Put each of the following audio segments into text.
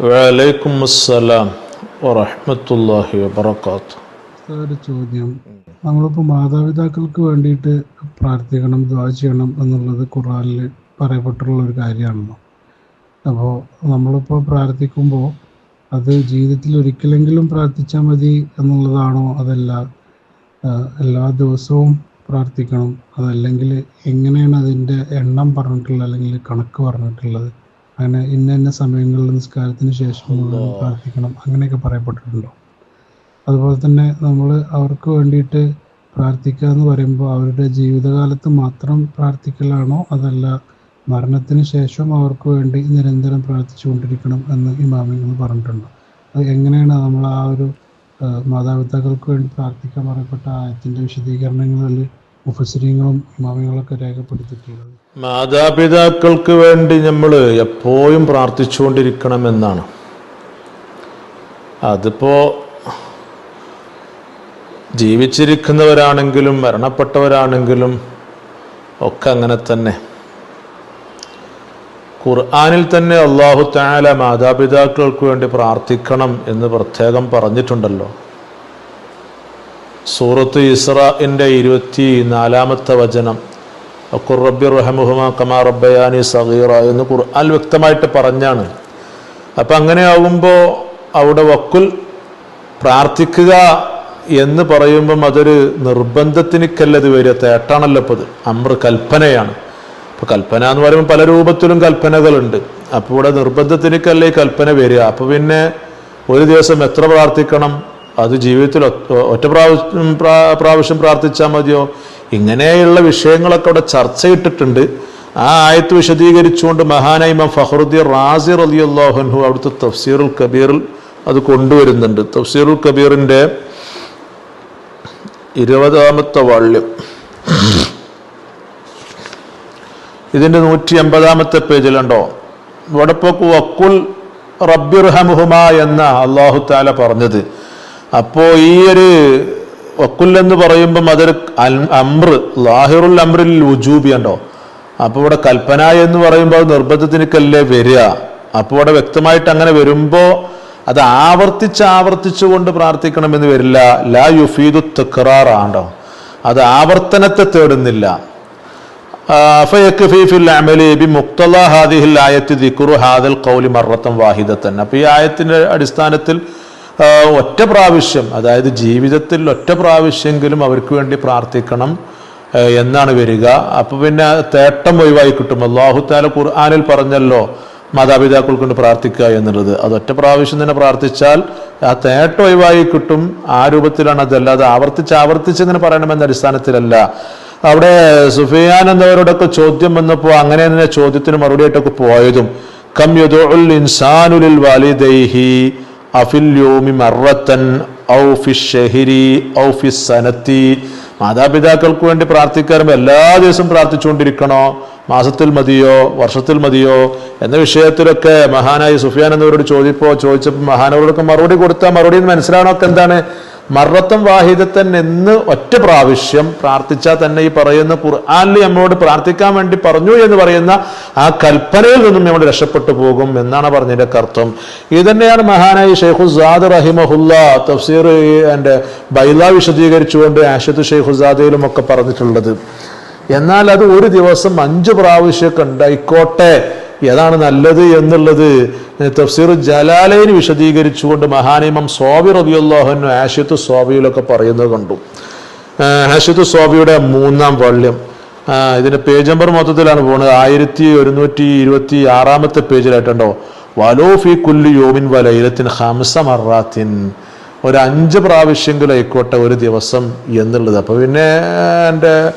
വലൈക്കും അസ്സലാം വറഹ്മത്തുള്ളാഹി വബറകാത്ത് ഒരു ചോദ്യം. നമ്മളിപ്പോൾ മാതാപിതാക്കൾക്ക് വേണ്ടിയിട്ട് പ്രാർത്ഥിക്കണം ദ്വാ ചെയ്യണം എന്നുള്ളത് ഖുറാനിൽ പറയപ്പെട്ടുള്ള ഒരു കാര്യമാണല്ലോ. അപ്പോൾ നമ്മളിപ്പോൾ പ്രാർത്ഥിക്കുമ്പോൾ അത് ജീവിതത്തിൽ ഒരിക്കലെങ്കിലും പ്രാർത്ഥിച്ചാൽ മതി എന്നുള്ളതാണോ അതല്ല എല്ലാ ദിവസവും പ്രാർത്ഥിക്കണം അതല്ലെങ്കിൽ എങ്ങനെയാണ് അതിന്റെ എണ്ണം പറഞ്ഞിട്ടുള്ളത് അല്ലെങ്കിൽ കണക്ക് പറഞ്ഞിട്ടുള്ളത് അങ്ങനെ ഇന്ന ഇന്ന സമയങ്ങളിൽ നിസ്കാരത്തിന് ശേഷം പ്രാർത്ഥിക്കണം അങ്ങനെയൊക്കെ പറയപ്പെട്ടിട്ടുണ്ടോ? അതുപോലെ തന്നെ നമ്മൾ അവർക്ക് വേണ്ടിയിട്ട് പ്രാർത്ഥിക്കുക എന്ന് പറയുമ്പോൾ അവരുടെ ജീവിതകാലത്ത് മാത്രം പ്രാർത്ഥിക്കലാണോ? അതല്ല മരണത്തിന് ശേഷം അവർക്ക് വേണ്ടി നിരന്തരം പ്രാർത്ഥിച്ചുകൊണ്ടിരിക്കണം എന്ന് ഇമാമിങ്ങൾ പറഞ്ഞിട്ടുണ്ട്. അത് എങ്ങനെയാണ് നമ്മൾ ആ ഒരു മാതാപിതാക്കൾക്ക് വേണ്ടി പ്രാർത്ഥിക്കാൻ പറയപ്പെട്ട ആയത്തിന്റെ വിശദീകരണങ്ങളിൽ മുഫസിരിങ്ങളും ഇമാമികളൊക്കെ രേഖപ്പെടുത്തിയിട്ടുള്ളത്. മാതാപിതാക്കൾക്ക് വേണ്ടി നമ്മൾ എപ്പോഴും പ്രാർത്ഥിച്ചുകൊണ്ടിരിക്കണമെന്നാണ്. അതിപ്പോ ജീവിച്ചിരിക്കുന്നവരാണെങ്കിലും മരണപ്പെട്ടവരാണെങ്കിലും ഒക്കെ അങ്ങനെ തന്നെ. ഖുർആാനിൽ തന്നെ അള്ളാഹു താല മാതാപിതാക്കൾക്ക് വേണ്ടി പ്രാർത്ഥിക്കണം എന്ന് പ്രത്യേകം പറഞ്ഞിട്ടുണ്ടല്ലോ. സൂറത്ത് ഇസ്രാഇന്റെ ഇരുപത്തി നാലാമത്തെ വചനം. അക്കുർ റബ്ബി റഹമുഹുമ കമാ റബ്ബയാനി സഗീറ എന്ന് ഖുർആൻ വ്യക്തമായിട്ട് പറഞ്ഞാണ്. അപ്പം അങ്ങനെ ആകുമ്പോൾ അവിടെ വക്കുൽ പ്രാർത്ഥിക്കുക എന്ന് പറയുമ്പം അതൊരു നിർബന്ധത്തിനിക്കല്ലത് വരിക. തേട്ടാണല്ലോ ഇപ്പോൾ അത് അമ്ര കൽപ്പനയാണ്. ഇപ്പോൾ കൽപ്പന എന്ന് പറയുമ്പോൾ പല രൂപത്തിലും കൽപ്പനകളുണ്ട്. അപ്പോൾ ഇവിടെ നിർബന്ധത്തിനിക്കല്ലേ കൽപ്പന വരിക. അപ്പോൾ പിന്നെ ഒരു ദിവസം എത്ര പ്രാർത്ഥിക്കണം? അത് ജീവിതത്തിൽ ഒറ്റ- പ്രാവശ്യം പ്രാവശ്യം പ്രാർത്ഥിച്ചാൽ മതിയോ? ഇങ്ങനെയുള്ള വിഷയങ്ങളൊക്കെ അവിടെ ചർച്ചയിട്ടിട്ടുണ്ട്. ആ ആയത്ത് വിശദീകരിച്ചുകൊണ്ട് മഹാനൈമം റാസിർ അലി അള്ളാഹുൻഹു അവിടുത്തെ തഫ്സീറുൽ കബീറിൽ അത് കൊണ്ടുവരുന്നുണ്ട്. തഫ്സീറുൽ കബീറിന്റെ ഇരുപതാമത്തെ വാള്യം ഇതിന്റെ നൂറ്റി എൺപതാമത്തെ പേജിലുണ്ടോ? ഇവിടെ ഇപ്പോൾ വക്കുൽ റബ്ബിർഹമുഹുമ എന്ന അള്ളാഹു താല പറഞ്ഞത്. അപ്പോ ഈ ഒരു വക്കുല്ലെന്ന് പറയുമ്പം അതൊരു അമ്ര ലാഹിറുൽ അമ്രിൽ ഉജൂബി ഉണ്ടോ അപ്പോൾ ഇവിടെ കൽപ്പന എന്ന് പറയുമ്പോൾ അത് നിർബന്ധത്തിനൊക്കെ വരിക? അപ്പോൾ ഇവിടെ വ്യക്തമായിട്ട് അങ്ങനെ വരുമ്പോൾ അത് ആവർത്തിച്ച് ആവർത്തിച്ചു കൊണ്ട് പ്രാർത്ഥിക്കണമെന്ന് വരില്ല. ലാ യുഫീദു തെക്കറാറാണ്ടോ അത് ആവർത്തനത്തെ തേടുന്നില്ല. അപ്പൊ ഈ ആയത്തിന്റെ അടിസ്ഥാനത്തിൽ ഒറ്റ പ്രാവശ്യം അതായത് ജീവിതത്തിൽ ഒറ്റ പ്രാവശ്യമെങ്കിലും അവർക്ക് വേണ്ടി പ്രാർത്ഥിക്കണം എന്നാണ് വരിക. അപ്പൊ പിന്നെ തേട്ടം ഒഴിവായി കിട്ടും. അള്ളാഹു താല ഖുർആാനിൽ പറഞ്ഞല്ലോ മാതാപിതാക്കൾ കൊണ്ട് പ്രാർത്ഥിക്കുക എന്നുള്ളത്. അത് ഒറ്റ പ്രാവശ്യം തന്നെ പ്രാർത്ഥിച്ചാൽ ആ തേട്ടം ഒഴിവായി കിട്ടും. ആ രൂപത്തിലാണ് അതല്ലാതെ ആവർത്തിച്ച് ആവർത്തിച്ച് ഇങ്ങനെ പറയണമെന്ന അടിസ്ഥാനത്തിലല്ല. അവിടെ സുഫിയാൻ എന്നവരോടൊക്കെ ചോദ്യം വന്നപ്പോൾ അങ്ങനെ തന്നെ ചോദ്യത്തിന് മറുപടിയായിട്ടൊക്കെ പോയതും കം യുദുൽ ഇൻസാനുലിൽ വാലിദൈഹി? അഫിൽ മറത്തൻ ഔ ഫി ഷെഹിരി ഔ ഫി സനത്തി. മാതാപിതാക്കൾക്ക് വേണ്ടി പ്രാർത്ഥിക്കാറുമ്പോൾ എല്ലാ ദിവസവും പ്രാർത്ഥിച്ചുകൊണ്ടിരിക്കണോ? മാസത്തിൽ മതിയോ? വർഷത്തിൽ മതിയോ? എന്ന വിഷയത്തിലൊക്കെ മഹാനായി സുഫിയാൻ എന്നവരോട് ചോദിപ്പോ ചോദിച്ചപ്പോൾ മഹാനവരോടൊക്കെ മറുപടി കൊടുത്താൽ മറുപടി മനസ്സിലാണൊക്കെ എന്താണ്? മറത്തം വാഹിദത്തൻ എന്ന് ഒറ്റ പ്രാവശ്യം പ്രാർത്ഥിച്ചാൽ തന്നെ ഈ പറയുന്ന ഖുർആാനിൽ നമ്മളോട് പ്രാർത്ഥിക്കാൻ വേണ്ടി പറഞ്ഞു എന്ന് പറയുന്ന ആ കൽപ്പനയിൽ നിന്നും നമ്മൾ രക്ഷപ്പെട്ടു പോകും എന്നാണ് പറഞ്ഞതിന്റെ കർത്തം ഇത് തന്നെയാണ് മഹാനായി ഷെയ്ഖുസാദ് റഹിമഹുല്ല തഫ്സീർ എന്റെ ബൈല വിശദീകരിച്ചുകൊണ്ട് ആഷത്ത് ഷെയ്ഖുസാദയിലും ഒക്കെ പറഞ്ഞിട്ടുള്ളത്. എന്നാൽ അത് ഒരു ദിവസം അഞ്ച് പ്രാവശ്യമൊക്കെ ഉണ്ടായിക്കോട്ടെ. ഏതാണ് നല്ലത് എന്നുള്ളത് തഫ്സീർ ജലാലയിന് വിശദീകരിച്ചുകൊണ്ട് മഹാനിമം സ്വാബി റബിയുല്ലാഹുനു ആഷിത്ത് സ്വാബിയിലൊക്കെ പറയുന്നത് കണ്ടു. ആഷിത്ത് സ്വാബിയുടെ മൂന്നാം വള്യം ഇതിന്റെ പേജ് നമ്പർ മൊത്തത്തിലാണ് പോകുന്നത്. ആയിരത്തി ഒരുന്നൂറ്റി ഇരുപത്തി ആറാമത്തെ പേജിലായിട്ടുണ്ടോ? വലോഫി കുല്ലു യോമിൻ വലയിലത്തിൻ ഹംസ മറാത്തിൻ. ഒരു അഞ്ച് പ്രാവശ്യമെങ്കിലും ഒരു ദിവസം എന്നുള്ളത്. അപ്പോൾ പിന്നെ എന്റെ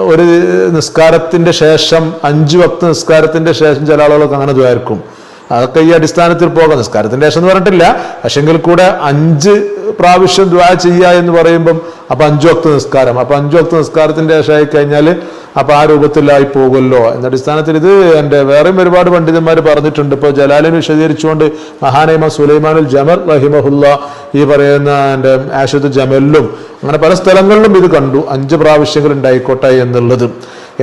ഒരു നിസ്കാരത്തിന്റെ ശേഷം അഞ്ച് വക്ത നിസ്കാരത്തിന്റെ ശേഷം ചില ആളുകളൊക്കെ അങ്ങനെ ദ്വാരിക്കും അതൊക്കെ ഈ അടിസ്ഥാനത്തിൽ പോകാം. നിസ്കാരത്തിന്റെ ശേഷം എന്ന് പറഞ്ഞിട്ടില്ല. പക്ഷെങ്കിൽ കൂടെ അഞ്ച് പ്രാവശ്യം ദ്വാ ചെയ്യുക എന്ന് പറയുമ്പം അപ്പൊ അഞ്ചു വക്ത നിസ്കാരം. അപ്പൊ അഞ്ചു വക്ത നിസ്കാരത്തിന്റെ ശേഷമായി കഴിഞ്ഞാൽ അപ്പൊ ആ രൂപത്തിലായി പോകുമല്ലോ. എന്ന അടിസ്ഥാനത്തിൽ ഇത് എന്റെ വേറെയും ഒരുപാട് പണ്ഡിതന്മാർ പറഞ്ഞിട്ടുണ്ട്. ഇപ്പോൾ ജലാലിന് വിശദീകരിച്ചുകൊണ്ട് മഹാനൈമ സുലൈമാനുൽ ജമർ റഹിമഹുല്ല ഈ പറയുന്ന എന്റെ ആഷത്ത് ജമലിലും അങ്ങനെ പല സ്ഥലങ്ങളിലും ഇത് കണ്ടു. അഞ്ച് പ്രാവശ്യങ്ങൾ ഉണ്ടായിക്കോട്ടെ എന്നുള്ളത്.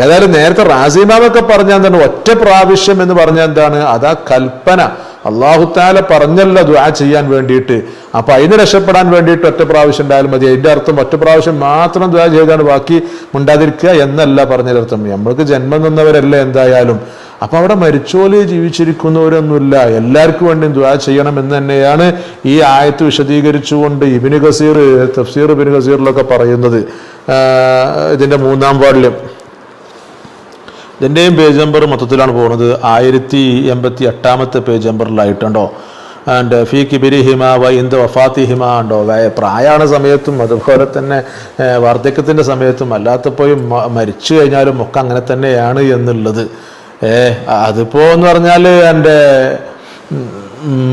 ഏതായാലും നേരത്തെ റാസിമാമൊക്കെ പറഞ്ഞാൽ എന്താണ്? ഒറ്റ പ്രാവശ്യം എന്ന് പറഞ്ഞാൽ എന്താണ്? അതാ കൽപ്പന. അള്ളാഹുത്താല പറഞ്ഞല്ലോ ദ്വാ ചെയ്യാൻ വേണ്ടിയിട്ട്. അപ്പൊ അതിന് രക്ഷപ്പെടാൻ വേണ്ടിയിട്ട് ഒറ്റ പ്രാവശ്യം ഉണ്ടായാലും മതി. അതിന്റെ അർത്ഥം ഒറ്റ പ്രാവശ്യം മാത്രം ദ്വാ ചെയ്താണ് ബാക്കി ഉണ്ടാതിരിക്കുക എന്നല്ല പറഞ്ഞതിനർത്ഥം നമ്മൾക്ക് ജന്മം നിന്നവരല്ല എന്തായാലും. അപ്പൊ അവിടെ മരിച്ചോൽ ജീവിച്ചിരിക്കുന്നവരൊന്നുമില്ല. എല്ലാവർക്കും വേണ്ടി ദ്വാ ചെയ്യണം എന്ന് തന്നെയാണ് ഈ ആയത്ത് വിശദീകരിച്ചുകൊണ്ട് ഇബിന് ഗസീർ തഫ്സീർ ഇബിന് ഖസീറിലൊക്കെ പറയുന്നത്. ഇതിന്റെ മൂന്നാം വാർഡിലും ഇതിന്റെയും പേജ് നമ്പർ മൊത്തത്തിലാണ് പോകുന്നത്. ആയിരത്തി എൺപത്തി എട്ടാമത്തെ പേജ് നമ്പറിലായിട്ടുണ്ടോ ആൻഡ് ഫി കിബിരിഹിമ വ ഇന്ത് വഫാത്തിഹിമ ഉണ്ടോ? പ്രായമാണ് സമയത്തും അതുപോലെ തന്നെ വാർദ്ധക്യത്തിന്റെ സമയത്തും അല്ലാത്തപ്പോഴും മരിച്ചു കഴിഞ്ഞാലും ഒക്കെ അങ്ങനെ തന്നെയാണ് എന്നുള്ളത്. ഏ അതിപ്പോ എന്ന് പറഞ്ഞാൽ എന്റെ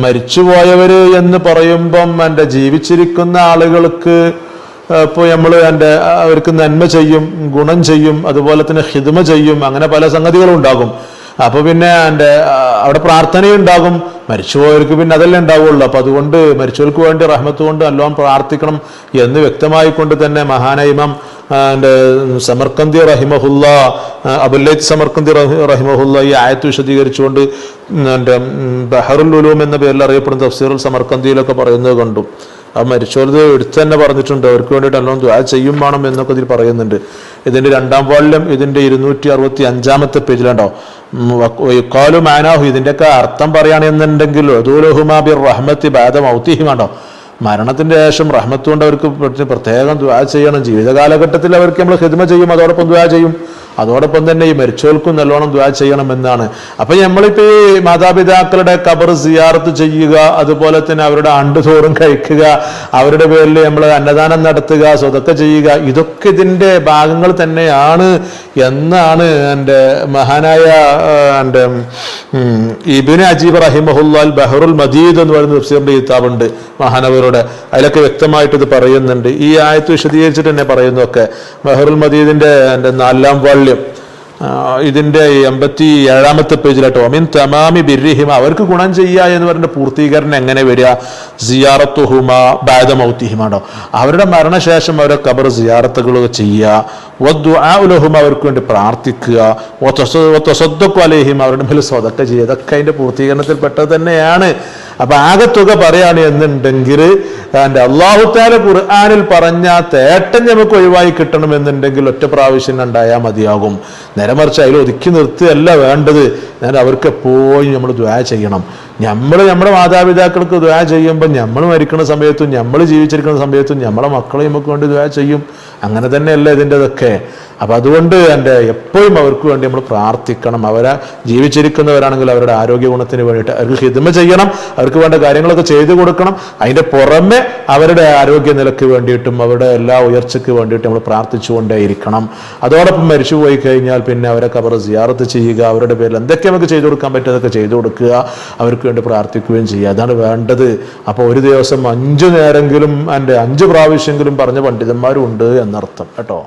മരിച്ചുപോയവര് എന്ന് പറയുമ്പം എന്റെ ജീവിച്ചിരിക്കുന്ന ആളുകൾക്ക് ഇപ്പോൾ നമ്മൾ എന്റെ അവർക്ക് നന്മ ചെയ്യും ഗുണം ചെയ്യും അതുപോലെ തന്നെ ഹിദ്മ ചെയ്യും അങ്ങനെ പല സംഗതികളും ഉണ്ടാകും. അപ്പോൾ പിന്നെ എന്റെ അവിടെ പ്രാർത്ഥനയും പ്രാർത്ഥനയുണ്ടാകും മരിച്ചുപോയവർക്ക് പിന്നെ അതല്ലേ ഉണ്ടാവുള്ളൂ. അപ്പൊ അതുകൊണ്ട് മരിച്ചവർക്ക് വേണ്ടി റഹ്മത്ത് കൊണ്ട് നല്ലോണം പ്രാർത്ഥിക്കണം എന്ന് വ്യക്തമായി കൊണ്ട് തന്നെ മഹാനൈമം എന്റെ സമർക്കന്തി റഹിമഹുല്ല അബുല്ലൈത്ത് സമർക്കന്തി റഹി- റഹിമഹുല്ല ഈ ആയത്ത് വിശദീകരിച്ചുകൊണ്ട് എന്റെ ബഹറുൽ ഉലൂം എന്ന പേരിൽ അറിയപ്പെടുന്ന തഫ്സീറുൽ സമർക്കന്തിയിലൊക്കെ പറയുന്നത് കണ്ടു. ആ മരിച്ചോലത് എടുത്തു തന്നെ പറഞ്ഞിട്ടുണ്ട്. അവർക്ക് വേണ്ടിയിട്ട് അല്ലോ ദുആ ചെയ്യും വേണം എന്നൊക്കെ ഇതിൽ പറയുന്നുണ്ട്. ഇതിന്റെ രണ്ടാം വാള്യം ഇതിന്റെ ഇരുന്നൂറ്റി അറുപത്തി അഞ്ചാമത്തെ പേജിലുണ്ടോ യുക്കാലു മാനാഹു ഇതിന്റെയൊക്കെ അർത്ഥം പറയുകയാണെന്നുണ്ടെങ്കിൽ ഒദൂലഹുമാബിർ റഹ്മത്തി ബാദ മൗത്തിഹിമാണ്ടോ മരണത്തിന്റെ ശേഷം റഹ്മത്ത് കൊണ്ട് അവർക്ക് പ്രത്യേകം- ദ്വാ ചെയ്യണം. ജീവിത കാലഘട്ടത്തിൽ അവർക്ക് നമ്മൾ ഹിദ്മ ചെയ്യും അതോടൊപ്പം ദുആ ചെയ്യും. അതോടൊപ്പം തന്നെ ഈ മരിച്ചവർക്കും നല്ലോണം ദ്വാ ചെയ്യണമെന്നാണ്. അപ്പൊ നമ്മളിപ്പോ ഈ മാതാപിതാക്കളുടെ കബർ സിയാർത്ത് ചെയ്യുക അതുപോലെ തന്നെ അവരുടെ ആണ്ടുതോറും കഴിക്കുക അവരുടെ പേരിൽ നമ്മൾ അന്നദാനം നടത്തുക സ്വതൊക്കെ ചെയ്യുക ഇതൊക്കെ ഇതിന്റെ ഭാഗങ്ങൾ തന്നെയാണ് എന്നാണ് എന്റെ മഹാനായ എന്റെ ഇബിന് അജീബ് റഹിമഹുല്ലാൽ ബഹറുൽ മദീദ് എന്ന് പറയുന്ന തഫ്സീറിന്റെ കിതാബുണ്ട് മഹാനവരുടെ. അതിലൊക്കെ വ്യക്തമായിട്ട് ഇത് പറയുന്നുണ്ട്. ഈ ആയത്ത് വിശദീകരിച്ചിട്ട് തന്നെ പറയുന്നൊക്കെ ബഹറുൽ മദീദിന്റെ എന്റെ നാലാം വാള്യം. ആ, ഇതിന്റെ എൺപത്തി ഏഴാമത്തെ പേജിലാട്ടോ അമിൻ തമാമി ബിർഹിമ അവർക്ക് ഗുണം ചെയ്യുക എന്ന് പറഞ്ഞ പൂർത്തീകരണം എങ്ങനെ വരിക? സിയാറത്തുഹുമ ബാദമൗത്തിഹിമാണോ അവരുടെ മരണശേഷം അവരെ കബർ സിയാറത്തുകളൊക്കെ ചെയ്യുക. വദ്ദുആഉലഹും അവർക്ക് വേണ്ടി പ്രാർത്ഥിക്കുക. വത്തസദ്ദഖു അലൈഹിം അവരുടെ മേൽ സ്വതക്ക ചെയ്യുക. ഇതൊക്കെ അതിന്റെ പൂർത്തീകരണത്തിൽ പെട്ടത് തന്നെയാണ്. അപ്പൊ ആകെ തുക പറയാണ് എന്നുണ്ടെങ്കിൽ എന്റെ അള്ളാഹുത്താല ഖുർആാനിൽ പറഞ്ഞ തേട്ടം നമുക്ക് ഒഴിവായി കിട്ടണമെന്നുണ്ടെങ്കിൽ ഒറ്റ പ്രാവശ്യം ഉണ്ടായാൽ മതിയാകും. നേരെ മറിച്ച് അതിൽ ഒതുക്കി നിർത്തുകയല്ല വേണ്ടത്. ഞാൻ അവർക്ക് എപ്പോഴും നമ്മൾ ദ്വാ ചെയ്യണം. നമ്മൾ നമ്മുടെ മാതാപിതാക്കൾക്ക് ദ്വാ ചെയ്യുമ്പോൾ നമ്മൾ മരിക്കുന്ന സമയത്തും നമ്മൾ ജീവിച്ചിരിക്കുന്ന സമയത്തും നമ്മളെ മക്കളെ നമുക്ക് വേണ്ടി ദ്വാ ചെയ്യും. അങ്ങനെ തന്നെയല്ല ഇതിന്റെതൊക്കെ. അപ്പൊ അതുകൊണ്ട് എന്റെ എപ്പോഴും അവർക്ക് വേണ്ടി നമ്മൾ പ്രാർത്ഥിക്കണം. അവരെ ജീവിച്ചിരിക്കുന്നവരാണെങ്കിൽ അവരുടെ ആരോഗ്യ ഗുണത്തിന് വേണ്ടിയിട്ട് അവർക്ക് ഹിതമ ചെയ്യണം. അവർക്ക് വേണ്ട കാര്യങ്ങളൊക്കെ ചെയ്തു കൊടുക്കണം. അതിന്റെ പുറമെ അവരുടെ ആരോഗ്യ നിലയ്ക്ക് വേണ്ടിയിട്ടും അവരുടെ എല്ലാ ഉയർച്ചയ്ക്ക് വേണ്ടിയിട്ടും നമ്മൾ പ്രാർത്ഥിച്ചുകൊണ്ടേയിരിക്കണം. അതോടൊപ്പം മരിച്ചു പോയി കഴിഞ്ഞാൽ പിന്നെ അവരെ കബർ സിയാറത്ത് ചെയ്യുക അവരുടെ പേരിൽ എന്തൊക്കെ നമുക്ക് ചെയ്തു കൊടുക്കാൻ പറ്റും അതൊക്കെ ചെയ്തു കൊടുക്കുക അവർക്ക് വേണ്ടി പ്രാർത്ഥിക്കുകയും ചെയ്യുക. അതാണ് വേണ്ടത്. അപ്പോൾ ഒരു ദിവസം അഞ്ചു നേരെങ്കിലും എന്റെ അഞ്ച് പ്രാവശ്യമെങ്കിലും പറഞ്ഞ പണ്ഡിതന്മാരും ഉണ്ട് എന്നർത്ഥം. കേട്ടോ?